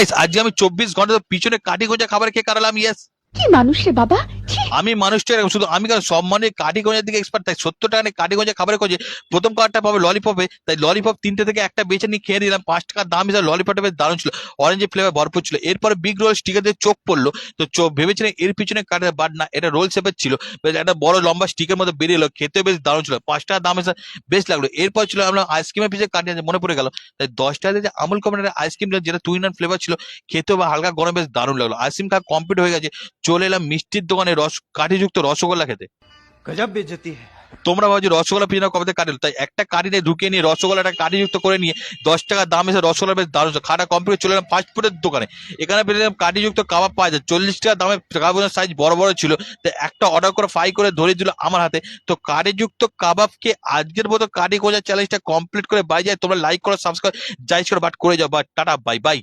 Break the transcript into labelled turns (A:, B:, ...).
A: Guys আজকে আমি চব্বিশ ঘণ্টা পিছনে কাটি গোঁজা খাবার খেয়ে কাটালাম ইয়েস
B: কি মানুষ রে বাবা?
A: আমি মানুষটা এরকম, শুধু আমি কেন? সব মানে কাঠি গোঁজার দিকে এক্সপার্ট তাই সত্তর টাকা নিয়ে কাঠি গোঁজা খাবারের খোঁজে প্রথম কার্ডটা পাবে ললিপপে তাই ললিপপ তিনটে থেকে একটা বেছে নিয়ে খেয়ে দিলাম পাঁচ টাকার দাম হিসাবে ললিপপটা বেশ দারুণ ছিল অরেঞ্জ ফ্লেভার ভরপুর ছিল। এরপরে বিগ রোল স্টিকার দিয়ে চোখ পড়ল তো চোখ ভেবেছিলাম এর পিছনে কাঠের বাট না এটা রোল শেপের ছিল বেশ একটা বড় লম্বা স্টিকের মধ্যে বেরিয়ে এলো খেতে বেশ দারুণ ছিল পাঁচ টাকার দাম হিসাবে বেশ লাগল। এরপর ছিল আমরা আইসক্রিমের পিছিয়ে কাটি আছে মনে পড়ে গেল তাই দশ টাকা দিয়ে আমুল কোম্পানির আইসক্রিম যেটা টুইন ফ্লেভার ছিল খেতেও বা হালকা গরম বেশ দারুণ লাগল। আইসক্রিম খাওয়া কমপ্লিট হয়ে গেছে চলে এলাম মিষ্টির দোকানে রস কাঠিযুক্ত রসগোল্লা খেতে।
C: গজব বেজতি
A: তোমরা ভাবছ রসগোল্লা পিছনে কবে কাটে? তাই একটা কাঠিতে ঢুকিয়ে নিয়ে রসগোল্লাটা কাঠিযুক্ত করে নিয়ে দশ টাকা দাম এসে রসগোল্লা বেশ দারুণ খাটা কমপ্লিট চলে গেলাম ফাস্ট ফুডের দোকানে। এখানে পেলাম কাঠিযুক্ত কাবাব পাওয়া যায়। চল্লিশ টাকা দামে কাবাবের সাইজ বড় বড় ছিল। তাই একটা অর্ডার করে ফ্রাই করে ধরে দিল আমার হাতে। তো কাঠিযুক্ত কাবাবকে আজকের মতো কাঠি খোঁজার চ্যালেঞ্জটা কমপ্লিট করে বাই যায়। তোমরা লাইক করো সাবস্ক্রাইব যাই করো বাট করে যাও। But tata bye bye